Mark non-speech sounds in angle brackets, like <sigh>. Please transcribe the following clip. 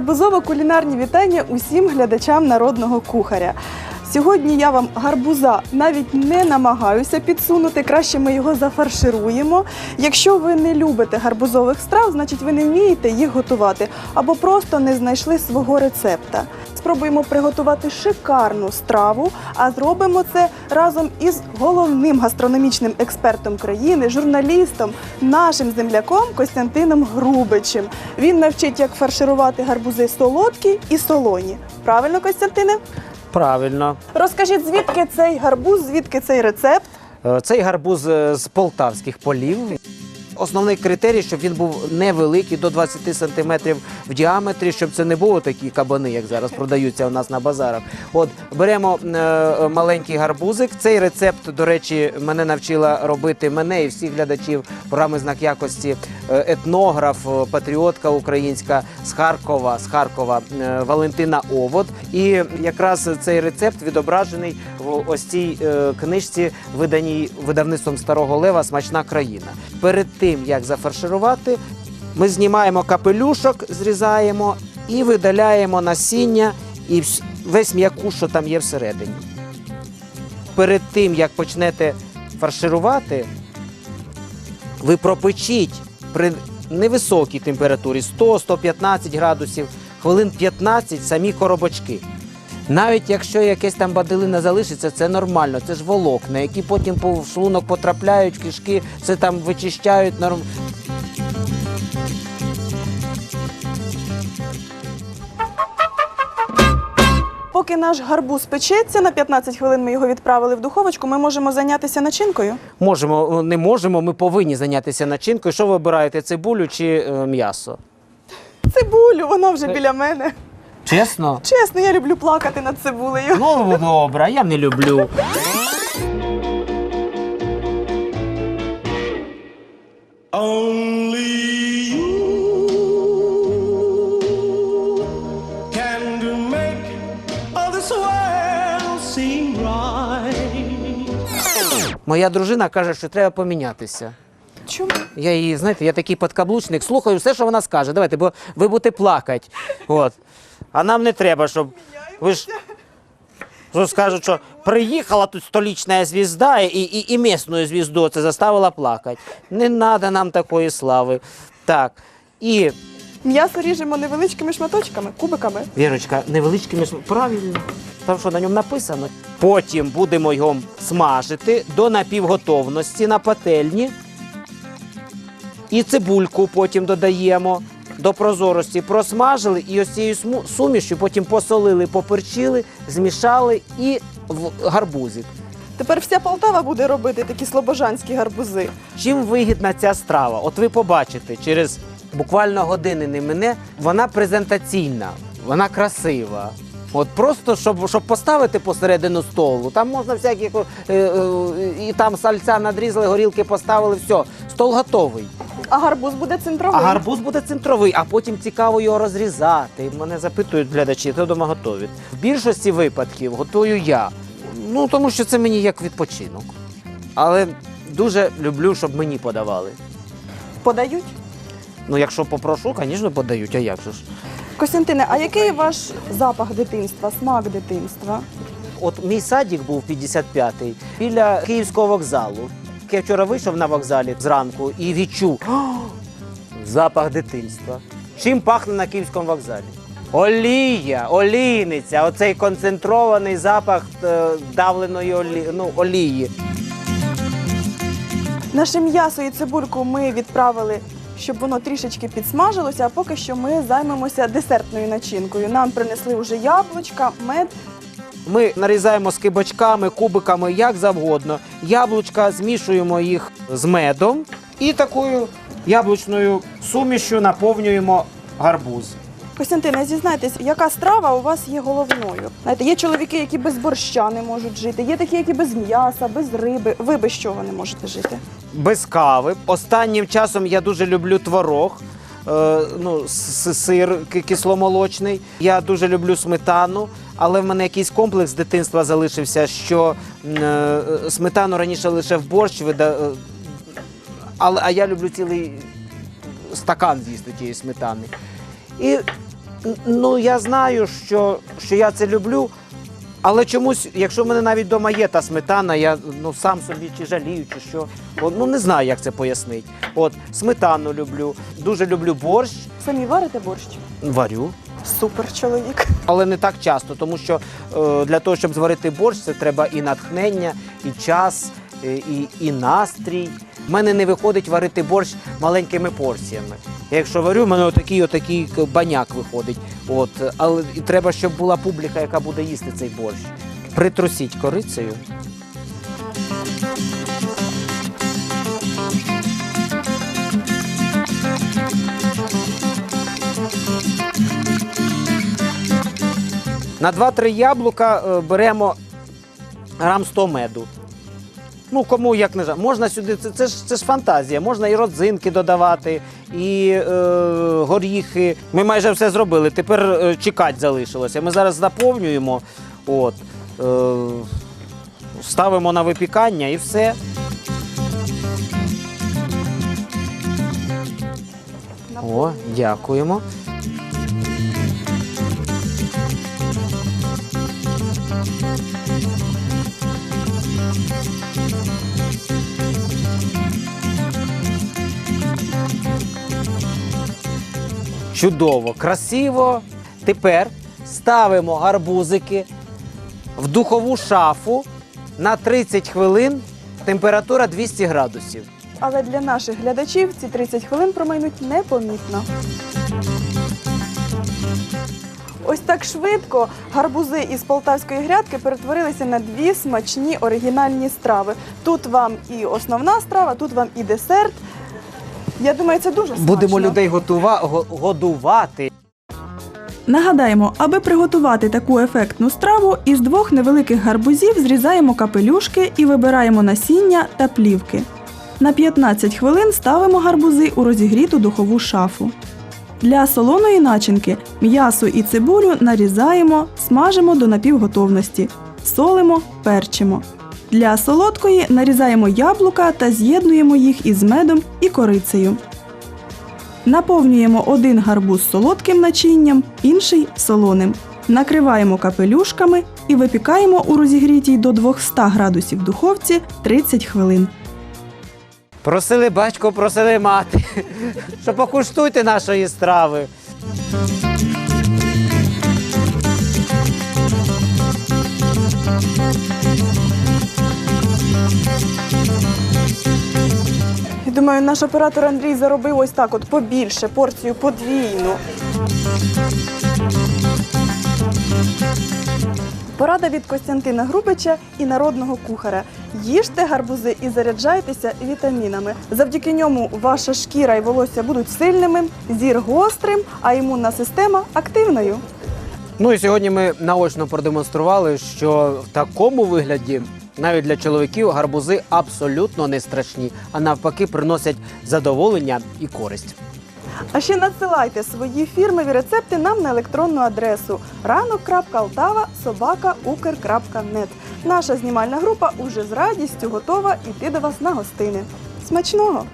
Гарбузово-кулінарні вітання усім глядачам народного кухаря. Сьогодні я вам гарбуза навіть не намагаюся підсунути, краще ми його зафаршируємо. Якщо ви не любите гарбузових страв, значить ви не вмієте їх готувати або просто не знайшли свого рецепта. Спробуємо приготувати шикарну страву, а зробимо це разом із головним гастрономічним експертом країни, журналістом, нашим земляком Костянтином Грубичем. Він навчить, як фарширувати гарбузи солодкі і солоні. Правильно, Костянтине? Правильно. Розкажіть, звідки цей гарбуз, звідки цей рецепт? Е, Цей гарбуз е, з полтавських полів. Основний критерій, щоб він був невеликий, до 20 сантиметрів в діаметрі, щоб це не було такі кабани, як зараз продаються у нас на базарах. От беремо е, маленький гарбузик. Цей рецепт, до речі, мене навчила робити мене і всіх глядачів програми знак якості е, етнограф, е, патріотка українська з Харкова, з Харкова е, Валентина Овод. І якраз цей рецепт відображений в ось цій е, книжці, виданій видавництвом Старого Лева Смачна країна. Перед тим як зафарширувати, ми знімаємо капелюшок, зрізаємо і видаляємо насіння і весь м'яку, що там є всередині. Перед тим як почнете фарширувати, ви пропечіть при невисокій температурі 100-115 градусів, хвилин 15 самі коробочки. Навіть якщо якесь там бадилина залишиться, це нормально, це ж волокна, які потім по шлунок потрапляють, кишки, це там вичищають норм. Поки наш гарбуз печеться, на 15 хвилин ми його відправили в духовочку, ми можемо зайнятися начинкою. Можемо, не можемо, ми повинні зайнятися начинкою. Що ви обираєте, цибулю чи е, м'ясо? Цибулю, вона вже біля мене. Чесно? Чесно, я люблю плакати над цибулею. Ну, добре, а я не люблю. Only you can do make all this world seem right. Моя дружина каже, що треба помінятися. Чому? Я її, знаєте, я такий подкаблучник, слухаю все, що вона скаже. Давайте, бо ви будете плакати. От. А нам не треба, щоб. Ви ж що скажуть, що приїхала тут столічна звізда і, і, і місну звізду це заставила плакати. Не треба нам такої слави. Так. І, М'ясо ріжемо невеличкими шматочками, кубиками. Вірочка, невеличкими шм- правильно. Там що на ньому написано. Потім будемо його смажити до напівготовності на пательні. І цибульку потім додаємо до прозорості. Просмажили і ось цією сумішю потім посолили, поперчили, змішали і в гарбузик. Тепер вся Полтава буде робити такі слобожанські гарбузи. Чим вигідна ця страва? От ви побачите, через буквально години не мене, вона презентаційна, вона красива. От просто щоб, щоб поставити посередину столу, там можна всякі е, е, і там сальця надрізали, горілки поставили, все, стол готовий. А гарбуз буде центровий. А гарбуз буде центровий, а потім цікаво його розрізати. Мене запитують глядачі, хто дома готові. В більшості випадків готую я. Ну тому що це мені як відпочинок. Але дуже люблю, щоб мені подавали. Подають. Ну, якщо попрошу, звісно, подають, а як же ж? Костянтине, а який ваш запах дитинства, смак дитинства? От мій садик був 55-й біля Київського вокзалу. Я вчора вийшов на вокзалі зранку і відчув <gasps> запах дитинства. Чим пахне на Київському вокзалі? Олія, олійниця, оцей концентрований запах е, давленої олі... ну, олії. Наше м'ясо і цибульку ми відправили, щоб воно трішечки підсмажилося, а поки що ми займемося десертною начинкою. Нам принесли вже яблучка, мед. Ми нарізаємо скибочками, кубиками, як завгодно. Яблучка змішуємо їх з медом і такою яблучною сумішю наповнюємо гарбуз. Костянтине, зізнайтесь, яка страва у вас є головною? Знаєте, є чоловіки, які без борща не можуть жити, є такі, які без м'яса, без риби. Ви без чого не можете жити? без кави. Останнім часом я дуже люблю творог. Е, Ну, сир кисломолочний. Я дуже люблю сметану, але в мене якийсь комплекс дитинства залишився, що е, сметану раніше лише в борщ е, Але, а я люблю цілий стакан з'їсти тієї сметани. І Ну, я знаю, що, що я це люблю, але чомусь, якщо в мене навіть вдома є та сметана, я ну, сам собі чи жалію, чи що. От, ну не знаю, як це пояснити. От, сметану люблю, дуже люблю борщ, Самі варите борщ? варю. Супер чоловік. Але не так часто, тому що е, для того, щоб зварити борщ, це треба і натхнення, і час, е, і, і настрій. У мене не виходить варити борщ маленькими порціями. Я якщо варю, в мене отакий, отакий баняк виходить. От, але треба, щоб була публіка, яка буде їсти цей борщ. Притрусіть корицею. На 2-3 яблука е, беремо грам 100 меду. Ну, кому як не жаль. Можна сюди, це, це, ж, це ж фантазія. Можна і родзинки додавати, і е, горіхи. Ми майже все зробили. Тепер е, чекати залишилося. Ми зараз наповнюємо, от, е, ставимо на випікання і все. О, дякуємо. Чудово, красиво. Тепер ставимо гарбузики в духову шафу на 30 хвилин, температура 200 градусів. Але для наших глядачів ці 30 хвилин промайнуть непомітно. Ось так швидко гарбузи із полтавської грядки перетворилися на дві смачні оригінальні страви. Тут вам і основна страва, тут вам і десерт. Я думаю, це дуже смачно. Будемо людей готува... го- годувати. Нагадаємо, аби приготувати таку ефектну страву, із двох невеликих гарбузів зрізаємо капелюшки і вибираємо насіння та плівки. На 15 хвилин ставимо гарбузи у розігріту духову шафу. Для солоної начинки м'ясо і цибулю нарізаємо, смажимо до напівготовності, солимо, перчимо. Для солодкої нарізаємо яблука та з'єднуємо їх із медом і корицею. Наповнюємо один гарбуз солодким начинням, інший солоним. Накриваємо капелюшками і випікаємо у розігрітій до 200 градусів духовці 30 хвилин. Просили батько, просили мати, <laughs> що покуштуйте нашої страви. Думаю, наш оператор Андрій заробив ось так: от побільше, порцію подвійну. Порада від Костянтина Грубича і народного кухаря. Їжте гарбузи і заряджайтеся вітамінами. Завдяки ньому ваша шкіра і волосся будуть сильними, зір гострим, а імунна система активною. Ну і сьогодні ми наочно продемонстрували, що в такому вигляді навіть для чоловіків гарбузи абсолютно не страшні, а навпаки приносять задоволення і користь. А ще надсилайте свої фірмові рецепти нам на електронну адресу ранок.алтава.собака.укр.нет. Наша знімальна група уже з радістю готова йти до вас на гостини. Смачного!